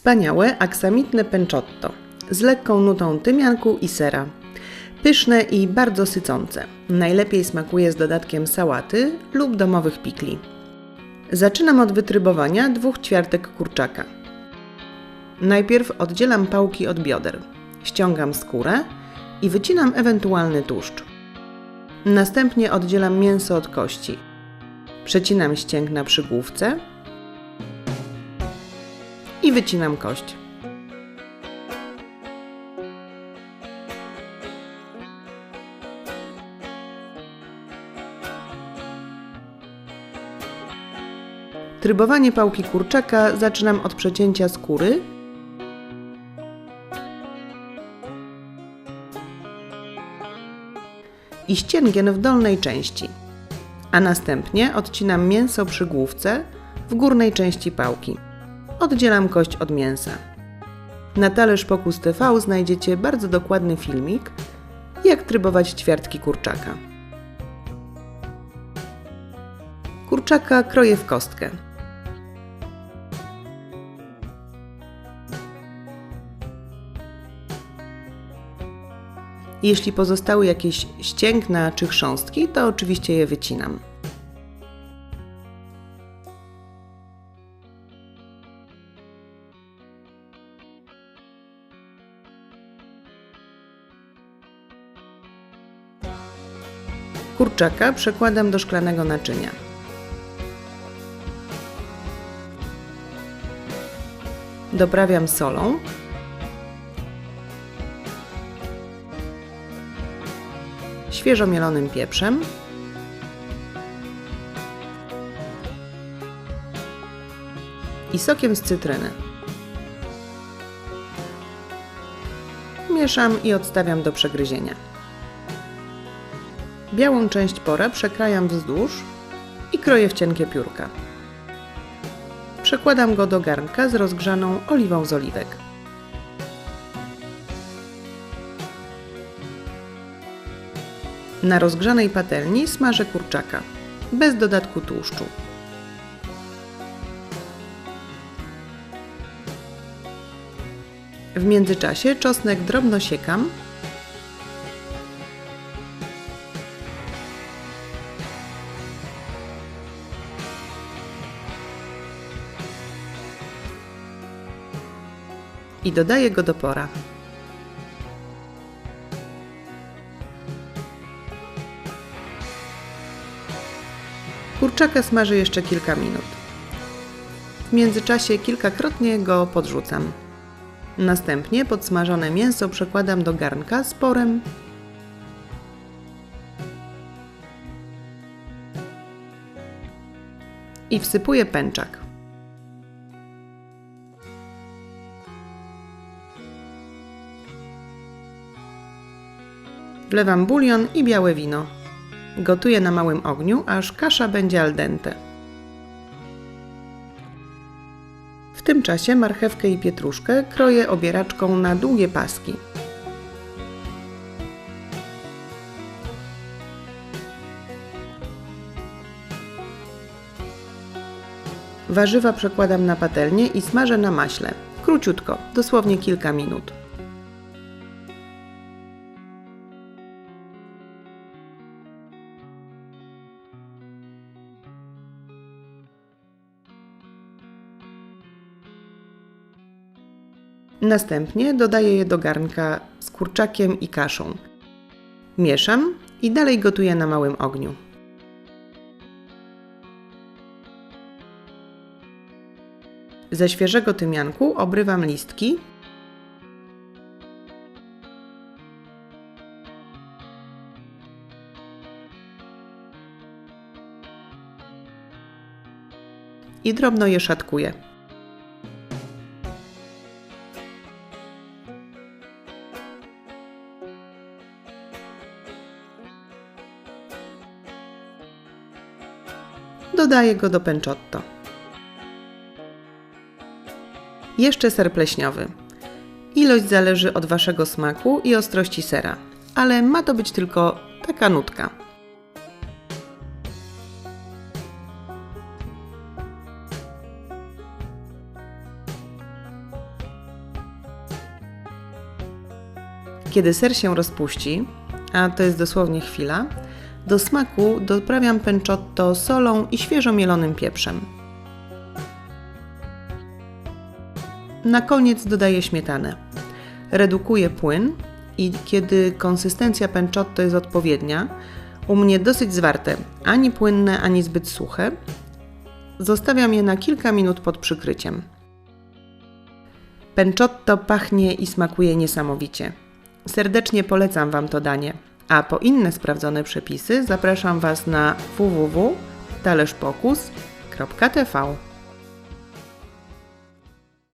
Wspaniałe aksamitne pencotto z lekką nutą tymianku i sera. Pyszne i bardzo sycące. Najlepiej smakuje z dodatkiem sałaty lub domowych pikli. Zaczynam od wytrybowania dwóch ćwiartek kurczaka. Najpierw oddzielam pałki od bioder. Ściągam skórę i wycinam ewentualny tłuszcz. Następnie oddzielam mięso od kości. Przecinam ścięg na przygłówce i wycinam kość. Trybowanie pałki kurczaka zaczynam od przecięcia skóry i ścięgien w dolnej części, a następnie odcinam mięso przy główce w górnej części pałki. Oddzielam kość od mięsa. Na talerz Pokus TV znajdziecie bardzo dokładny filmik, jak trybować ćwiartki kurczaka. Kurczaka kroję w kostkę. Jeśli pozostały jakieś ścięgna czy chrząstki, to oczywiście je wycinam. Kurczaka przekładam do szklanego naczynia. Doprawiam solą. Świeżo mielonym pieprzem. I sokiem z cytryny. Mieszam i odstawiam do przegryzienia. Białą część pora przekrajam wzdłuż i kroję w cienkie piórka. Przekładam go do garnka z rozgrzaną oliwą z oliwek. Na rozgrzanej patelni smażę kurczaka, bez dodatku tłuszczu. W międzyczasie czosnek drobno siekam i dodaję go do pora. Kurczaka smażę jeszcze kilka minut. W międzyczasie kilkakrotnie go podrzucam. Następnie podsmażone mięso przekładam do garnka z porem i wsypuję pęczak. Wlewam bulion i białe wino. Gotuję na małym ogniu, aż kasza będzie al dente. W tym czasie marchewkę i pietruszkę kroję obieraczką na długie paski. Warzywa przekładam na patelnię i smażę na maśle. Króciutko, dosłownie kilka minut. Następnie dodaję je do garnka z kurczakiem i kaszą. Mieszam i dalej gotuję na małym ogniu. Ze świeżego tymianku obrywam listki i drobno je szatkuję. Dodaję go do pęczotto. Jeszcze ser pleśniowy. Ilość zależy od Waszego smaku i ostrości sera, ale ma to być tylko taka nutka. Kiedy ser się rozpuści, a to jest dosłownie chwila, do smaku doprawiam pencotto solą i świeżo mielonym pieprzem. Na koniec dodaję śmietanę. Redukuję płyn i kiedy konsystencja pencotto jest odpowiednia, u mnie dosyć zwarte, ani płynne, ani zbyt suche, zostawiam je na kilka minut pod przykryciem. Pencotto pachnie i smakuje niesamowicie. Serdecznie polecam Wam to danie, a po inne sprawdzone przepisy zapraszam Was na www.talerzpokus.tv.